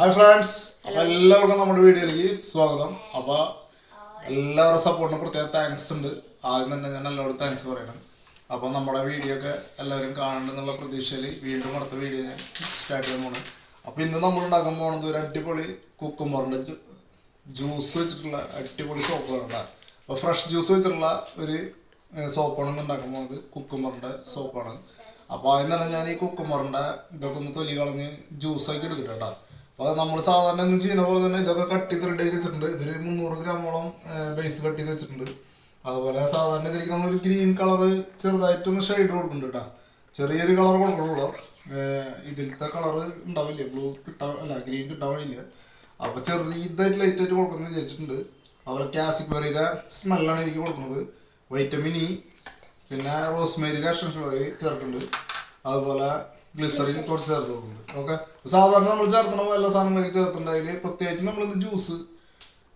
Hi friends അപ്പൊ എല്ലാവർക്കും നമ്മുടെ വീഡിയോയിലേക്ക് സ്വാഗതം. അപ്പോൾ എല്ലാവരുടെ സപ്പോർട്ടിന് പ്രത്യേക താങ്ക്സ് ഉണ്ട്. ആദ്യം തന്നെ ഞാൻ എല്ലാവരും താങ്ക്സ് പറയണം. അപ്പോൾ നമ്മുടെ വീഡിയോ ഒക്കെ എല്ലാവരും കാണണമെന്നുള്ള പ്രതീക്ഷയിൽ വീണ്ടും അടുത്ത വീഡിയോ ഞാൻ സ്റ്റാർട്ട് ചെയ്യാൻ പോണ്. അപ്പോൾ ഇന്ന് നമ്മൾ ഉണ്ടാക്കാൻ പോകുന്നത് ഒരു അടിപൊളി കുക്കുമ്പറിന്റെ ജ്യൂസ് വെച്ചിട്ടുള്ള അടിപൊളി സോപ്പുകളുണ്ട് അപ്പോൾ ഫ്രഷ് ജ്യൂസ് വെച്ചിട്ടുള്ള ഒരു സോപ്പാണ് ഉണ്ടാക്കാൻ പോകുന്നത് കുക്കുമ്പറിന്റെ സോപ്പാണ് അപ്പോൾ ആദ്യം തന്നെ ഞാൻ ഈ കുക്കുമ്പറിന്റെ ഇതൊക്കെ ഒന്ന് തൊലി കളഞ്ഞ് ജ്യൂസാക്കി എടുത്തിട്ടുണ്ടാകും അത് നമ്മൾ സാധാരണ ഒന്നും ചെയ്യുന്ന പോലെ തന്നെ ഇതൊക്കെ കട്ട് ചെയ്ത് റെഡി ആക്കി വെച്ചിട്ടുണ്ട്. ഇതൊരു മുന്നൂറ് ഗ്രാമോളം ബേസ് കട്ട് ചെയ്ത് വെച്ചിട്ടുണ്ട്. അതുപോലെ സാധാരണ ഇതിലേക്ക് നമ്മളൊരു ഗ്രീൻ കളർ ചെറുതായിട്ടൊന്ന് ഷെയ്ഡ് കൊടുക്കുന്നുണ്ട് കേട്ടോ ചെറിയൊരു കളർ കൊടുക്കുള്ളൂ ഇതിലത്തെ കളർ ഉണ്ടാവില്ല? ബ്ലൂ കിട്ടാൻ അല്ല ഗ്രീൻ കിട്ടാൻ വഴിയില്ല അപ്പൊ ചെറുതായിട്ട് ലൈറ്റ് ആയിട്ട് കൊടുക്കുന്നത് വിചാരിച്ചിട്ടുണ്ട്. അതുപോലെ കാസിക് വെറിയുടെ സ്മെല്ലാണ് എനിക്ക് കൊടുക്കുന്നത്. വൈറ്റമിൻ ഇ പിന്നെ റോസ്മേരി എസൻഷ്യൽ ഓയിൽ ചേർക്കുന്നുണ്ട് അതുപോലെ ഗ്ലിസറിൻ കുറച്ച് ചേർത്ത് നോക്കുന്നത് ഓക്കെ സാധാരണ നമ്മൾ ചേർത്തണ എല്ലാ സാധനങ്ങളും ചേർത്തിട്ടുണ്ട്. പ്രത്യേകിച്ച് പ്രത്യേകിച്ച് ഇത് ജ്യൂസ്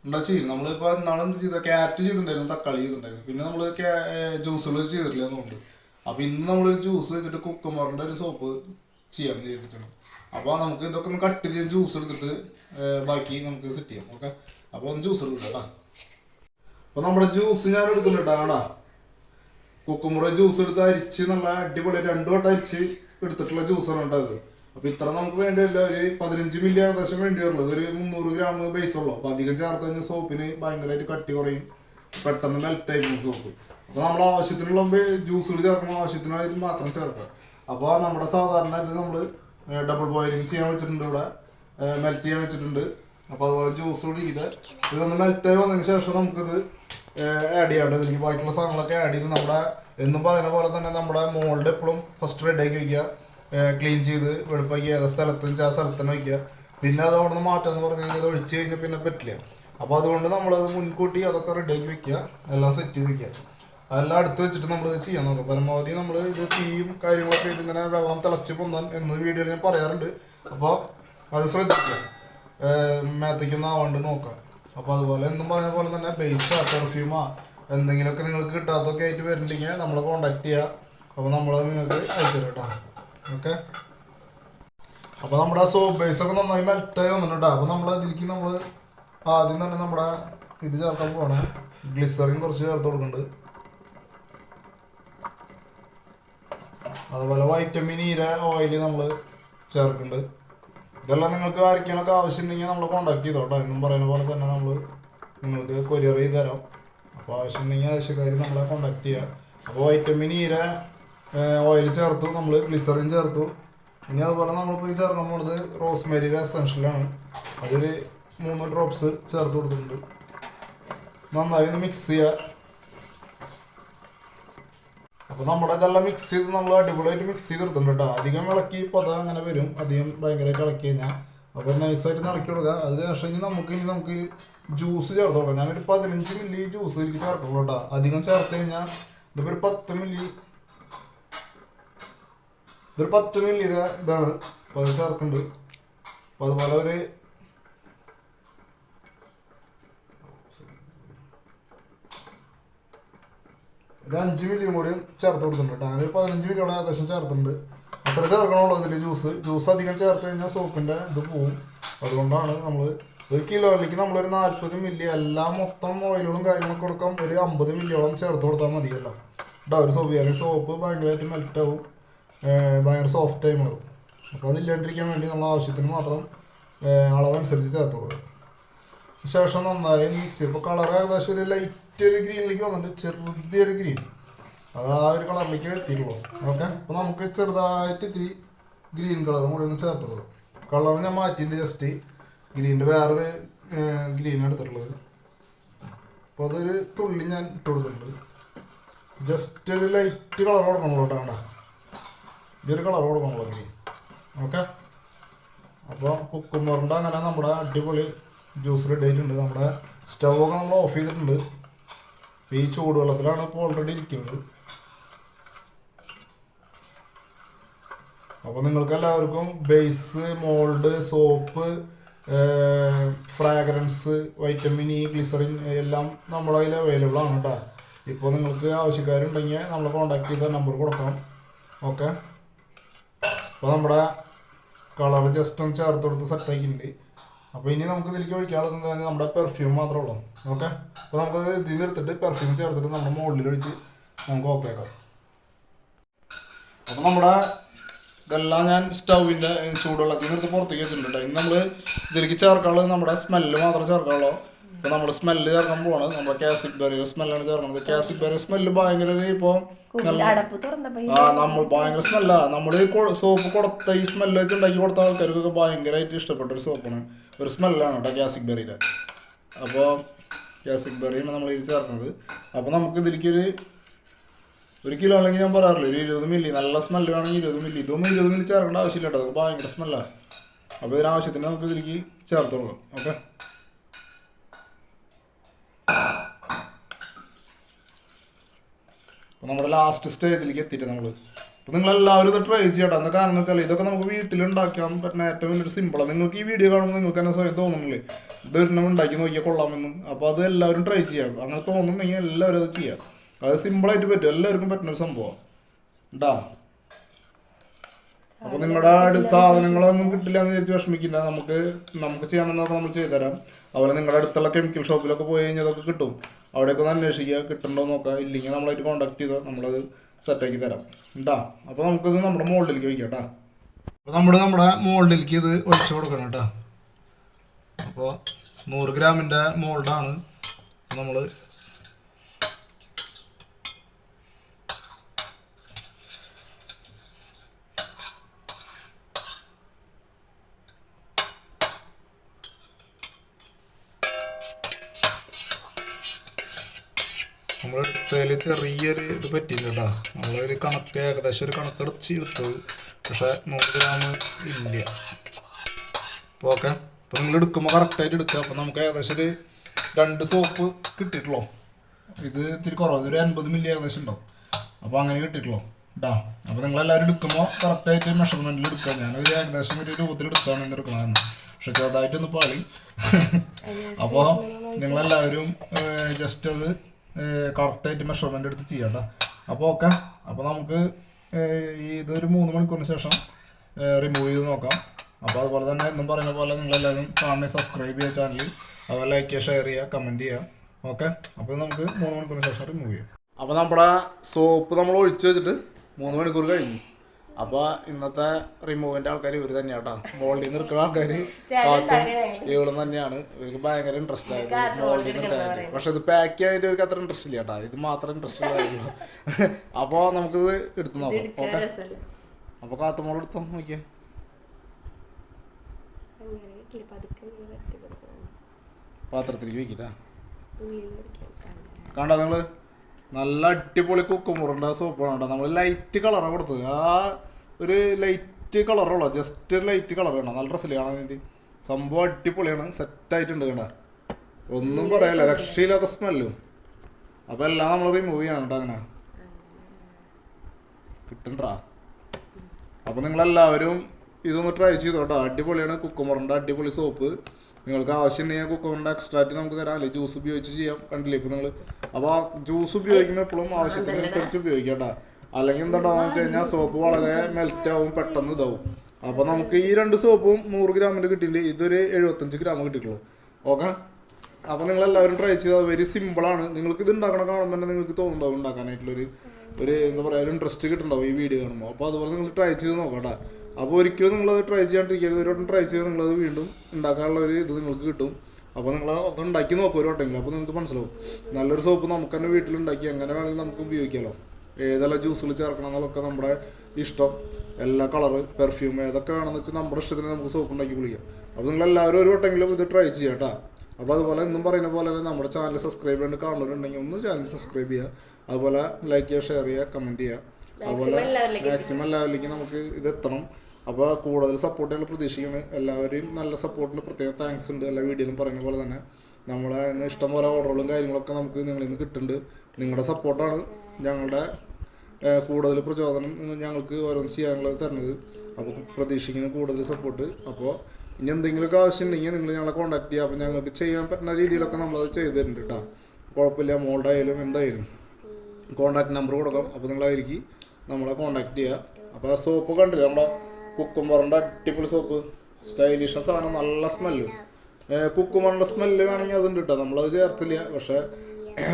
ഉണ്ടാ ചെയ്യും നമ്മളിപ്പോൾ എന്നാണ് എന്ത് ചെയ്ത? ക്യാരറ്റ് ചെയ്തിട്ടുണ്ടായിരുന്നു തക്കാളി ചെയ്തിട്ടുണ്ടായിരുന്നു. പിന്നെ നമ്മൾ ജ്യൂസുകൾ ചെയ്തിട്ടില്ല എന്നുണ്ട് അപ്പോൾ ഇന്ന് നമ്മളൊരു ജ്യൂസ് വെച്ചിട്ട് കുക്കുമറിന്റെ ഒരു സോപ്പ് ചെയ്യാൻ വിചാരിച്ചിട്ടുണ്ട് അപ്പോൾ നമുക്ക് ഇതൊക്കെ ഒന്ന് കട്ട് ചെയ്ത് ജ്യൂസ് എടുത്തിട്ട് ബാക്കി നമുക്ക് സെറ്റ് ചെയ്യാം. ഓക്കെ അപ്പോൾ ഒന്ന് ജ്യൂസ് എടുക്കാം കേട്ടോ അപ്പോൾ നമ്മുടെ ജ്യൂസ് ഞാൻ എടുക്കുന്നുണ്ട് കേട്ടോ കുക്കുമ്പറ ജ്യൂസ് എടുത്ത് അരിച്ച് നല്ല അടിപൊളി രണ്ടു വട്ടം അരിച്ച് എടുത്തിട്ടുള്ള ജ്യൂസാണ് ഉണ്ടായത് അപ്പൊ ഇത്ര നമുക്ക് വേണ്ടിയല്ല ഒരു പതിനഞ്ച് മില്ലി ഏകദേശം വേണ്ടി വരുള്ളൂ ഒരു മുന്നൂറ് ഗ്രാം ബേസ് ഉള്ളൂ. അപ്പൊ അധികം ചേർത്ത് കഴിഞ്ഞാൽ സോപ്പിന് ഭയങ്കരമായിട്ട് കട്ടി കുറയും. പെട്ടെന്ന് മെൽറ്റ് പോകും സോപ്പ് അപ്പൊ നമ്മൾ ആവശ്യത്തിനുള്ള ജ്യൂസുകൾ ചേർക്കുമ്പോൾ ആവശ്യത്തിനായിട്ട് മാത്രം ചേർക്കാം അപ്പോൾ നമ്മുടെ സാധാരണ ഇത് നമ്മൾ ഡബിൾ ബോയിലിംഗ് ചെയ്യാൻ വെച്ചിട്ടുണ്ട് ഇവിടെ. മെൽറ്റ് ചെയ്യാൻ വെച്ചിട്ടുണ്ട്. അപ്പോൾ അതുപോലെ ജ്യൂസ് ഒഴിക്കുക ഇത് ഇതൊന്ന് മെൽറ്റ് ആയി വന്നതിന് ശേഷം നമുക്കിത് ആഡ് ചെയ്യാണ്ട് ഇതിലേക്ക് ബാക്കിയുള്ള സാധനങ്ങളൊക്കെ ആഡ് ചെയ്ത് നമ്മുടെ എന്നും പറയുന്ന പോലെ തന്നെ നമ്മുടെ മോൾഡ് എപ്പോഴും ഫസ്റ്റ് റെഡി ആക്കി വയ്ക്കുക ക്ലീൻ ചെയ്ത് വെളുപ്പാക്കി ഏത് സ്ഥലത്തും വെച്ചാൽ ആ സ്ഥലത്ത് തന്നെ വയ്ക്കുക പിന്നെ അത് അവിടെ നിന്ന് മാറ്റാന്ന് പറഞ്ഞു കഴിഞ്ഞാൽ ഒഴിച്ച് കഴിഞ്ഞാൽ പിന്നെ പറ്റില്ല. അപ്പോൾ അതുകൊണ്ട് നമ്മളത് മുൻകൂട്ടി അതൊക്കെ റെഡി ആക്കി വെക്കുക. എല്ലാം സെറ്റ് ചെയ്ത് വെക്കുക. അതെല്ലാം അടുത്ത് വെച്ചിട്ട് നമ്മൾ ചെയ്യാൻ നോക്കാം പരമാവധി നമ്മൾ ഇത് തീയും കാര്യങ്ങളൊക്കെ ഇതിങ്ങനെ വെള്ളം തിളച്ച് പൊന്താൻ എന്ന് വീഡിയോയിൽ ഞാൻ പറയാറുണ്ട്. അപ്പോൾ അത് ശ്രദ്ധിക്കുക. മേത്തേക്കൊന്നും ആവാണ്ട് നോക്കാം അപ്പോൾ അതുപോലെ എന്നും പറഞ്ഞ പോലെ തന്നെ ബേസാ പെർഫ്യൂമോ എന്തെങ്കിലുമൊക്കെ നിങ്ങൾക്ക് കിട്ടാത്തൊക്കെ ആയിട്ട് വരുന്നുണ്ടെങ്കിൽ നമ്മളെ കോണ്ടാക്ട് ചെയ്യുക അപ്പോൾ നമ്മൾ നിങ്ങൾക്ക് അയച്ചു തരാം കേട്ടോ ഓക്കെ? അപ്പോൾ നമ്മുടെ സോപ്പ് ബേസ് ഒക്കെ നന്നായി മെൽറ്റായി വന്നിട്ടുണ്ട് അപ്പോൾ നമ്മൾ അതിലേക്ക് നമ്മൾ ആദ്യം തന്നെ നമ്മുടെ ഇത് ചേർക്കാൻ പോവാണ്. ഗ്ലിസറിൻ കുറച്ച് ചേർത്ത് കൊടുക്കുന്നുണ്ട്. അതുപോലെ വൈറ്റമിൻ ഈര ഓയിൽ നമ്മൾ ചേർക്കുന്നുണ്ട്. ഇതെല്ലാം നിങ്ങൾക്ക് വരയ്ക്കാനൊക്കെ ആവശ്യമുണ്ടെങ്കിൽ നമ്മൾ കോൺടാക്ട് ചെയ്തോട്ടോ. എന്നും പറയുന്ന പോലെ തന്നെ നമ്മൾ നിങ്ങൾക്ക് കൊരിയർ ചെയ്ത് തരാം. അപ്പോൾ ആവശ്യമുണ്ടെങ്കിൽ ആവശ്യക്കാർ നമ്മളെ കോൺടാക്ട് ചെയ്യുക അപ്പോൾ വൈറ്റമിൻ ഈര ഓയിൽ ചേർത്തു നമ്മൾ ഗ്ലിസറിൻ ചേർത്തു. ഇനി അതുപോലെ നമ്മളിപ്പോൾ ഈ ചേർക്കാൻ പോണത് റോസ്മേരിയുടെ എസെൻഷ്യലാണ് അതൊരു മൂന്ന് ഡ്രോപ്സ് ചേർത്ത് കൊടുത്തിട്ടുണ്ട്. നന്നായി ഒന്ന് മിക്സ് ചെയ്യുക അപ്പോൾ നമ്മുടെ ഇതെല്ലാം മിക്സ് ചെയ്ത് നമ്മൾ അടിപൊളിയായിട്ട് മിക്സ് ചെയ്ത് എടുത്തിട്ടുണ്ട് കേട്ടോ. അധികം ഇളക്കി പത അങ്ങനെ വരും. അധികം ഭയങ്കരമായിട്ട് ഇളക്കി കഴിഞ്ഞാൽ അപ്പോൾ നൈസായിട്ട് ഇളക്കി കൊടുക്കുക അത് ശേഷം ഇനി നമുക്ക് ഇനി നമുക്ക് ജ്യൂസ് ചേർത്ത് കൊടുക്കാം. ഞാനൊരു പതിനഞ്ച് മില്ലി ജ്യൂസ് എനിക്ക് ചേർക്കുള്ളൂ അധികം ചേർത്ത് കഴിഞ്ഞാൽ ഇതിപ്പോൾ ഒരു പത്ത് മില്ലി ഇതൊരു പത്ത് മില്ലിയുടെ ഇതാണ്. അപ്പോൾ അത് ചേർക്കുന്നുണ്ട് അപ്പോൾ അതുപോലെ ഒരു ഒരു അഞ്ച് മില്ലിയും കൂടി ചേർത്ത് കൊടുക്കുന്നുണ്ട് കേട്ടോ. അങ്ങനെ ഒരു പതിനഞ്ച് മില്ലിയോളം ഏകദേശം ചേർത്തിട്ടുണ്ട്. അത്ര ചേർക്കണമല്ലോ ഇതിൽ ജ്യൂസ്. ജ്യൂസ് അധികം ചേർത്ത് കഴിഞ്ഞാൽ സോപ്പിന്റെ ഇത് പോവും. അതുകൊണ്ടാണ് നമ്മൾ ഒരു കിലോയിലേക്ക് നമ്മളൊരു നാൽപ്പത് മില്ലി എല്ലാം മൊത്തം ഓയിലുകളും കാര്യങ്ങളൊക്കെ കൊടുക്കാം. ഒരു അമ്പത് മില്ലിയോളം ചേർത്ത് കൊടുത്താൽ മതിയല്ലോ. കേട്ടോ ഒരു സോപ്പ്. അല്ലെങ്കിൽ സോപ്പ് ഭയങ്കരമായിട്ട് മെൽറ്റ് ആവും ഏർ ഭയങ്കര സോഫ്റ്റ് ആയി മാറും അപ്പോൾ അതില്ലാണ്ടിരിക്കാൻ വേണ്ടി നമ്മൾ ആവശ്യത്തിന് മാത്രം അളവനുസരിച്ച് ചേർത്ത് കൊടുക്കുക ശേഷം നന്നായി മിക്സ് ഇപ്പോൾ കളർ ഏകദേശം ഒരു ലൈറ്റ് ഒരു ഗ്രീനിലേക്ക് വന്നിട്ട് ചെറുതൊരു ഗ്രീൻ അത് ആ ഒരു കളറിലേക്ക് എത്തിയിട്ടുള്ളൂ ഓക്കെ അപ്പോൾ നമുക്ക് ചെറുതായിട്ട് ഇത്തിരി ഗ്രീൻ കളറും കൂടി ഒന്ന് ചേർത്തുള്ളൂ കളർ ഞാൻ മാറ്റിയിട്ട് ജസ്റ്റ് ഗ്രീനിന്റെ വേറൊരു ഗ്രീൻ എടുത്തിട്ടുള്ളത്. അപ്പോൾ അതൊരു തുള്ളി ഞാൻ ഇട്ട് കൊടുത്തിട്ടുണ്ട്. ജസ്റ്റ് ഒരു ലൈറ്റ് കളർ കൊടുക്കണം കേട്ടോ കണ്ട? ഇതൊരു കളർ കൊടുക്കണം ഗ്രീൻ ഓക്കെ അപ്പോൾ കുക്കുമ്പറിന്റെ അങ്ങനെ നമ്മുടെ അടിപൊളി ജ്യൂസ് റെഡി ആയിട്ടുണ്ട്. നമ്മുടെ സ്റ്റൗവൊക്കെ നമ്മൾ ഓഫ് ചെയ്തിട്ടുണ്ട്. ഈ ചൂടുവെള്ളത്തിലാണ് ഇപ്പോൾ ഓൾറെഡി ഇരിക്കുന്നത്. അപ്പോൾ നിങ്ങൾക്ക് എല്ലാവർക്കും base mould soap fragrance vitamin E glycerin എല്ലാം നമ്മുടെ അതിൽ അവൈലബിൾ ആണ് കേട്ടോ ഇപ്പോൾ നിങ്ങൾക്ക് ആവശ്യക്കാരുണ്ടെങ്കിൽ നമ്മൾ കോൺടാക്ട് ചെയ്ത നമ്പർ കൊടുക്കാം ഓക്കെ അപ്പോൾ നമ്മുടെ കളർ ജസ്റ്റ് ഒന്ന് ചേർത്ത് കൊടുത്ത് സെറ്റാക്കിയിട്ടുണ്ട് അപ്പോൾ ഇനി നമുക്ക് ഇതിലേക്ക് ഒഴിക്കാനുള്ളത് നമ്മുടെ പെർഫ്യൂം മാത്രമേ ഉള്ളൂ. ഓക്കെ അപ്പോൾ നമുക്ക് ഇതിൽ പെർഫ്യൂം ചേർത്തിട്ട് നമ്മുടെ മുകളിൽ ഒഴിച്ച് നമുക്ക് ഓക്കെ ആക്കാം. അപ്പോൾ നമ്മുടെ ഇതെല്ലാം ഞാൻ സ്റ്റൗവിന്റെ ചൂടുവെള്ളത്തിൽ നിന്ന് എടുത്ത് പുറത്തേക്ക് വെച്ചിട്ടുണ്ട് ഇനി നമ്മൾ ഇതിലേക്ക് ചേർക്കാനുള്ളത് നമ്മുടെ സ്മെല്ല് മാത്രം ചേർക്കാനുള്ളൂ. ഇപ്പോൾ നമ്മൾ സ്മെല്ല് ചേർക്കാൻ പോവാണ്. നമ്മുടെ കാസിക് ബെറിയുടെ സ്മെല്ലാണ് ചേർക്കുന്നത്. കാസിക് ബെറി സ്മെല്ല് ഭയങ്കര ഇപ്പോൾ ആ നമ്മൾ ഭയങ്കര സ്മെല്ലാണ് നമ്മൾ ഈ സോപ്പ് കൊടുത്ത ഈ സ്മെല്ല് വെച്ച് ഉണ്ടാക്കി കൊടുത്ത ആൾക്കാർക്കൊക്കെ ഭയങ്കരമായിട്ട് ഇഷ്ടപ്പെട്ട ഒരു സോപ്പാണ് ഒരു സ്മെല്ലാണ് കേട്ടോ കാസിക് ബെറിയുടെ അപ്പോൾ കാസിക് ബെറിയാണ് നമ്മൾ ഇത് ചേർക്കുന്നത്. അപ്പോൾ നമുക്ക് ഇതിലേക്ക് ഒരു ഒരു കിലോ അല്ലെങ്കിൽ ഞാൻ പറയാറില്ല ഒരു ഇരുപത് മില്ലി നല്ല സ്മെല്ല് വേണമെങ്കിൽ ഇരുപത് മില്ലി ഇതൊന്നും ഇരുപത് മില്ലി ചേർക്കേണ്ട ആവശ്യമില്ല കേട്ടോ അത് ഭയങ്കര സ്മെല്ലാണ് അപ്പോൾ ഇതിനാവശ്യത്തിന് നമുക്ക് ഇതിലേക്ക് ചേർത്ത് കൊടുക്കാം ഓക്കെ നമ്മുടെ ലാസ്റ്റ് സ്റ്റേജിലേക്ക് എത്തിയിട്ട് നമ്മൾ അപ്പോൾ നിങ്ങൾ എല്ലാവരും ഇത് ട്രൈ ചെയ്യട്ടോ എന്താ കാരണം വെച്ചാൽ ഇതൊക്കെ നമുക്ക് വീട്ടിൽ ഉണ്ടാക്കാൻ പറ്റുന്ന ഏറ്റവും വലിയൊരു സിമ്പിളാണ് നിങ്ങൾക്ക് ഈ വീഡിയോ കാണുമ്പോൾ നിങ്ങൾക്ക് തന്നെ സ്വയം തോന്നുന്നില്ലേ ഇത് ഒരെണ്ണം ഉണ്ടാക്കി നോക്കിയാൽ കൊള്ളാമെന്ന്. അപ്പോൾ അത് എല്ലാവരും ട്രൈ ചെയ്യാം. അങ്ങനെ തോന്നുന്നുണ്ടെങ്കിൽ എല്ലാവരും അത് ചെയ്യാം. അത് സിമ്പിളായിട്ട് പറ്റും. എല്ലാവർക്കും പറ്റുന്ന ഒരു സംഭവം. ഉണ്ടാ അപ്പോൾ നിങ്ങളുടെ അടുത്ത് സാധനങ്ങളൊന്നും കിട്ടില്ല എന്ന് വിചാരിച്ച് വിഷമിക്കില്ല നമുക്ക് നമുക്ക് ചെയ്യാമെന്നൊക്കെ നമ്മൾ ചെയ്തുതരാം. അതുപോലെ നിങ്ങളുടെ അടുത്തുള്ള കെമിക്കൽ ഷോപ്പിലൊക്കെ പോയി കഴിഞ്ഞാൽ അതൊക്കെ കിട്ടും. അവിടെയൊക്കെ ഒന്ന് അന്വേഷിക്കുക കിട്ടുന്നുണ്ടോ നോക്കുക ഇല്ലെങ്കിൽ നമ്മളായിട്ട് കോണ്ടാക്ട് ചെയ്താൽ നമ്മളത് സെറ്റാക്കി തരാം. ഉണ്ടാ അപ്പോൾ നമുക്കിത് നമ്മുടെ മോൾഡിലേക്ക് വയ്ക്കാം കേട്ടോ അപ്പോൾ നമ്മുടെ നമ്മുടെ മോൾഡിലേക്ക് ഇത് ഒഴിച്ചു കൊടുക്കണം കേട്ടോ അപ്പോൾ നൂറ് ഗ്രാമിന്റെ മോൾഡാണ്. നമ്മൾ ചെറിയൊരു ഇത് പറ്റിയില്ല കേട്ടോ നമ്മളൊരു കണക്ക് ഏകദേശം ഒരു കണക്കെടുത്ത് എടുത്തത് പക്ഷേ നൂറ് ഗ്രാം ഇല്ല. അപ്പോൾ ഓക്കെ. അപ്പോൾ നിങ്ങൾ എടുക്കുമ്പോൾ കറക്റ്റായിട്ട് എടുക്കുക. അപ്പോൾ നമുക്ക് ഏകദേശം ഒരു രണ്ട് സോപ്പ് കിട്ടിയിട്ടുള്ളൂ? ഇത് ഇത്തിരി കുറവ്. ഇതൊരു അൻപത് മില്ലി ഏകദേശം ഉണ്ടാവും. അപ്പോൾ അങ്ങനെ കിട്ടിയിട്ടുള്ളൂ? കേട്ടോ അപ്പോൾ നിങ്ങളെല്ലാവരും എടുക്കുമ്പോൾ കറക്റ്റായിട്ട് മെഷർമെന്റിൽ എടുക്കുക. ഞാനൊരു ഏകദേശം ഒരു രൂപത്തിൽ എടുത്താണ് ഇന്ന് എടുക്കുന്നത് പക്ഷെ ചെറുതായിട്ടൊന്ന് പാളി. അപ്പോൾ നിങ്ങളെല്ലാവരും ജസ്റ്റ് അത് കറക്റ്റായിട്ട് മെഷർമെന്റ് എടുത്ത് ചെയ്യാം അപ്പോൾ ഓക്കെ അപ്പോൾ നമുക്ക് ഇതൊരു മൂന്ന് മണിക്കൂറിന് ശേഷം റിമൂവ് ചെയ്ത് നോക്കാം. അപ്പോൾ അതുപോലെ തന്നെ എന്നും പറയുന്ന പോലെ നിങ്ങളെല്ലാവരും കാണുന്ന സബ്സ്ക്രൈബ് ചെയ്യുക ചാനൽ അതുപോലെ ലൈക്ക് ചെയ്യുക ഷെയർ ചെയ്യുക കമന്റ് ചെയ്യുക. ഓക്കെ അപ്പോൾ നമുക്ക് മൂന്ന് മണിക്കൂറിന് ശേഷം റിമൂവ് ചെയ്യാം. അപ്പോൾ നമ്മുടെ സോപ്പ് നമ്മൾ ഒഴിച്ച് വെച്ചിട്ട് മൂന്ന് മണിക്കൂർ കഴിഞ്ഞു. അപ്പോൾ ഇന്നത്തെ റിമൂവിന്റെ ആൾക്കാർ ഇവർ തന്നെയാണ് കേട്ടോ മോൾഡിൽ നിൽക്കുന്ന എടുക്കുന്ന ആൾക്കാർ ഇവളും തന്നെയാണ്. ഇവർക്ക് ഭയങ്കര ഇൻട്രസ്റ്റ് ആയത് മോൾഡിൽ നിന്ന് എടുക്കാൻ പക്ഷെ ഇത് പാക്ക് ചെയ്യാനായിട്ട് ഇവർക്ക് അത്ര ഇൻട്രസ്റ്റ് ഇല്ല കേട്ടോ. ഇത് മാത്രം ഇൻട്രസ്റ്റ് ആയിരുന്നു അപ്പോൾ നമുക്ക് എടുത്ത് നോക്കാം. ഓക്കെ അപ്പോൾ കാത്തുമോൾ എടുത്തോ? നോക്കിയേ. പാത്രത്തിലേക്ക് വെക്കിട്ടാ കണ്ടോ നിങ്ങൾ? നല്ല അടിപൊളി കുക്കുമുറുണ്ട സോപ്പാണ് കേട്ടോ. നമ്മൾ ലൈറ്റ് കളറാണ് കൊടുത്തത്. ആ ഒരു ലൈറ്റ് കളറുള്ള ജസ്റ്റ് ഒരു ലൈറ്റ് കളർ വേണം നല്ല ഡ്രസ്സിൽ കാണാൻ വേണ്ടി. സംഭവം അടിപൊളിയാണ്. സെറ്റായിട്ടുണ്ട് കണ്ട? ഒന്നും പറയാല്ല രക്ഷയില്ലാത്ത സ്മെല്ലും അപ്പോൾ എല്ലാം നമ്മൾ റിമൂവ് ചെയ്യണം കേട്ടോ അങ്ങനെ. കിട്ടണ്ടാ? അപ്പോൾ നിങ്ങളെല്ലാവരും ഇതൊന്ന് ട്രൈ ചെയ്തോട്ടോ. അടിപൊളിയാണ് കുക്കുമറിന്റെ അടിപൊളി സോപ്പ് നിങ്ങൾക്ക് ആവശ്യമുണ്ടെങ്കിൽ കുക്കുമറിന്റെ എക്സ്ട്രാക്റ്റ് നമുക്ക് തരാം. അല്ലെങ്കിൽ ജ്യൂസ് ഉപയോഗിച്ച് ചെയ്യാം. കണ്ടില്ലേ? ഇപ്പൊ നിങ്ങൾ അപ്പോൾ ആ ജ്യൂസ് ഉപയോഗിക്കുമ്പോൾ എപ്പോഴും ആവശ്യത്തിനനുസരിച്ച് ഉപയോഗിക്കണ്ട. അല്ലെങ്കിൽ എന്താണെന്ന് വെച്ച് കഴിഞ്ഞാൽ സോപ്പ് വളരെ മെൽറ്റ് ആവും പെട്ടെന്ന് ഇതാവും. അപ്പോൾ നമുക്ക് ഈ രണ്ട് സോപ്പും നൂറ് ഗ്രാമിന്റെ കിട്ടിയിട്ടുണ്ട്. ഇതൊരു എഴുപത്തഞ്ച് ഗ്രാം കിട്ടിയിട്ടുള്ളൂ. ഓക്കെ? അപ്പോൾ നിങ്ങൾ എല്ലാവരും ട്രൈ ചെയ്താൽ വെരി സിമ്പിൾ ആണ്. നിങ്ങൾക്ക് ഇത് ഉണ്ടാക്കണ കാണുമ്പോൾ തന്നെ നിങ്ങൾക്ക് തോന്നുന്നുണ്ടാവും ഉണ്ടാക്കാനായിട്ടുള്ളൊരു ഒരു എന്താ പറയുക ഒരു ഇൻട്രസ്റ്റ് കിട്ടുന്നുണ്ടാവും ഈ വീഡിയോ കാണുമ്പോൾ അപ്പോൾ അതുപോലെ നിങ്ങൾ ട്രൈ ചെയ്ത് നോക്കട്ടെ. അപ്പോൾ ഒരിക്കലും നിങ്ങളത് ട്രൈ ചെയ്യാണ്ടിരിക്കരുത്. ഒരു വട്ടം ട്രൈ ചെയ്ത് നിങ്ങളത് വീണ്ടും ഉണ്ടാക്കാനുള്ള ഒരു ഇത് നിങ്ങൾക്ക് കിട്ടും. അപ്പോൾ നിങ്ങൾ അത് ഉണ്ടാക്കി നോക്കും ഒരു വട്ടെങ്കിലും അപ്പോൾ നിങ്ങൾക്ക് മനസ്സിലാവും. നല്ലൊരു സോപ്പ് നമുക്ക് തന്നെ വീട്ടിലുണ്ടാക്കി എങ്ങനെ വേണമെങ്കിലും നമുക്ക് ഉപയോഗിക്കാമല്ലോ ഏതെല്ലാം ജ്യൂസുകൾ ചേർക്കണം എന്നുള്ളതൊക്കെ നമ്മുടെ ഇഷ്ടം. എല്ലാ കളറ് പെർഫ്യൂം ഏതൊക്കെ വേണമെന്ന് വെച്ചാൽ നമ്മുടെ ഇഷ്ടത്തിന് നമുക്ക് സോപ്പ് ഉണ്ടാക്കി കുളിക്കാം. അപ്പോൾ നിങ്ങൾ എല്ലാവരും ഒരു വട്ടെങ്കിലും ഇത് ട്രൈ ചെയ്യാം കേട്ടോ. അപ്പോൾ അതുപോലെ എന്നും പറയുന്ന പോലെ തന്നെ നമ്മുടെ ചാനൽ സബ്സ്ക്രൈബ് ചെയ്യേണ്ട കാണുന്നവരുണ്ടെങ്കിൽ ഒന്ന് ചാനൽ സബ്സ്ക്രൈബ് ചെയ്യുക. അതുപോലെ ലൈക്ക് ചെയ്യുക ഷെയർ ചെയ്യുക കമന്റ് ചെയ്യുക. അതുപോലെ മാക്സിമം ലെവലിലേക്ക് നമുക്ക് ഇത് എത്തണം അപ്പോൾ കൂടുതൽ സപ്പോർട്ട് ഞങ്ങൾ പ്രതീക്ഷിക്കുന്നത് എല്ലാവരെയും നല്ല സപ്പോർട്ടിന് പ്രത്യേക താങ്ക്സ് ഉണ്ട്. എല്ലാ വീഡിയോയിലും പറയുന്ന പോലെ തന്നെ. നമ്മളെ ഇഷ്ടം പോലെ ഓർഡറുകളും കാര്യങ്ങളൊക്കെ നമുക്ക് നിങ്ങളിൽ നിന്ന് കിട്ടുന്നുണ്ട്. നിങ്ങളുടെ സപ്പോർട്ടാണ് ഞങ്ങളുടെ കൂടുതൽ പ്രചോദനം ഞങ്ങൾക്ക് ഓരോന്ന് ചെയ്യാനുള്ളത് തരുന്നത്. അപ്പോൾ പ്രതീക്ഷിക്കുന്ന കൂടുതൽ സപ്പോർട്ട് അപ്പോൾ ഇനി എന്തെങ്കിലുമൊക്കെ ആവശ്യമുണ്ടെങ്കിൽ നിങ്ങൾ ഞങ്ങളെ കോൺടാക്ട് ചെയ്യുക. അപ്പോൾ ഞങ്ങൾക്ക് ചെയ്യാൻ പറ്റുന്ന രീതിയിലൊക്കെ നമ്മളത് ചെയ്തു തരുന്നുണ്ട് കേട്ടോ കുഴപ്പമില്ല. മോൾഡായാലും എന്തായാലും കോൺടാക്ട് നമ്പർ കൊടുക്കാം. അപ്പോൾ നിങ്ങളായിരിക്കും നമ്മളെ കോണ്ടാക്ട് ചെയ്യുക അപ്പോൾ ആ സോപ്പ് കണ്ടില്ല? നമ്മുടെ കുക്കുംബറിന്റെ അടിപൊളി സോപ്പ് സ്റ്റൈലിഷ സാധനം നല്ല സ്മെല്ലും കുക്കുമറിന്റെ സ്മെല്ല് വേണമെങ്കിൽ അതുണ്ട് കേട്ടോ നമ്മളത് ചേർത്തില്ല. പക്ഷേ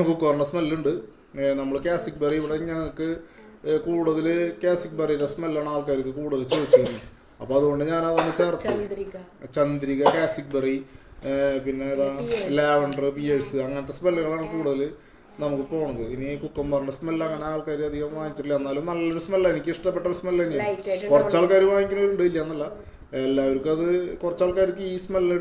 കുക്കുമറിന്റെ സ്മെല്ലുണ്ട് നമ്മൾ കാസിക് ബെറി ഇവിടെ ഞങ്ങൾക്ക് കൂടുതൽ കാസിക് ബെറിയുടെ സ്മെല്ലാണ് ആൾക്കാർക്ക് കൂടുതൽ ചോദിച്ചിരുന്നത് അപ്പോൾ അതുകൊണ്ട് ഞാൻ അതൊന്ന് ചേർത്ത്. ചന്ദ്രിക. കാസിക് ബെറി പിന്നെ ഏതാ? ലാവണ്ടർ പിയേഴ്സ് അങ്ങനത്തെ സ്മെല്ലുകളാണ് കൂടുതൽ നമുക്ക് പോണത്. ഇനി കുക്കമ്പറിന്റെ സ്മെല്ല് അങ്ങനെ ആൾക്കാർ അധികം വാങ്ങിച്ചിട്ടില്ല. എന്നാലും നല്ലൊരു സ്മെല്ല് എനിക്ക് ഇഷ്ടപ്പെട്ട ഒരു സ്മെല്ല് തന്നെയാണ് കുറച്ച് ആൾക്കാർ വാങ്ങിക്കുന്നവരുണ്ട് ഇല്ല എന്നല്ല എല്ലാവർക്കും അത് കുറച്ച് ആൾക്കാർക്ക് ഈ സ്മെല്ല്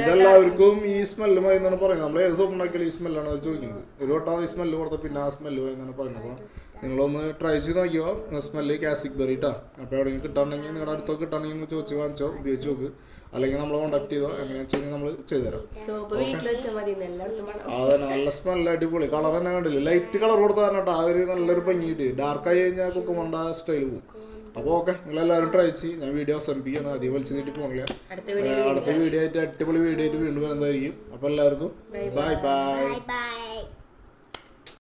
ഇതെല്ലാവർക്കും ഈ സ്മെല്ല് മതി എന്നാണ് പറയുന്നത്. നമ്മൾ ഏത് സോപ്പ് ഉണ്ടാക്കിയാലും ഈ സ്മെല്ലാണ് അവർ ചോദിക്കുന്നത്. ഒരു വട്ടം ഈ സ്മെല്ല് കൊടുത്ത പിന്നെ ആ സ്മെല്ല് മതി എന്നാണ് പറയുന്നത്. അപ്പോൾ നിങ്ങളൊന്ന് ട്രൈ ചെയ്ത് നോക്കിയോ? സ്മെല്ല് കാസിക് ബെറി ഇട്ടാ. അപ്പോൾ എവിടെയെങ്കിലും കിട്ടാണെങ്കിൽ നിങ്ങളുടെ അടുത്തൊക്കെ കിട്ടാണെങ്കിൽ ചോദിച്ചു ചോദിച്ച് വാങ്ങിച്ചോ. ഉപയോഗിച്ച് നോക്ക്. അല്ലെങ്കിൽ നമ്മൾ കോൺടാക്ട് ചെയ്തോ എങ്ങനെയാണെന്ന് വെച്ച് കഴിഞ്ഞാൽ നമ്മൾ ചെയ്തുതരാം അതെ നല്ല സ്മെല്ല അടിപൊളി. കളർ തന്നെ കണ്ടില്ല? ലൈറ്റ് കളർ കൊടുത്താൽ കേട്ടോ ആ ഒരു നല്ലൊരു ഭംഗി കിട്ടി. ഡാർക്ക് ആയി കഴിഞ്ഞാൽ കുക്കുമണ്ട സ്റ്റൈൽ പോകും അപ്പോൾ ഓക്കെ നിങ്ങളെല്ലാവരും ട്രൈ ചെയ്യും. ഞാൻ വീഡിയോ അവസാനിപ്പിക്കുകയാണ്. അധികം വലിച്ചു നീട്ടി പോകില്ല അടുത്ത വീഡിയോ അടുത്ത വീഡിയോ ആയിട്ട് അടിപൊളി വീഡിയോ ആയിട്ട് വീണ്ടും വരുന്നതായിരിക്കും അപ്പോൾ എല്ലാവർക്കും ബൈ ബൈ ബൈ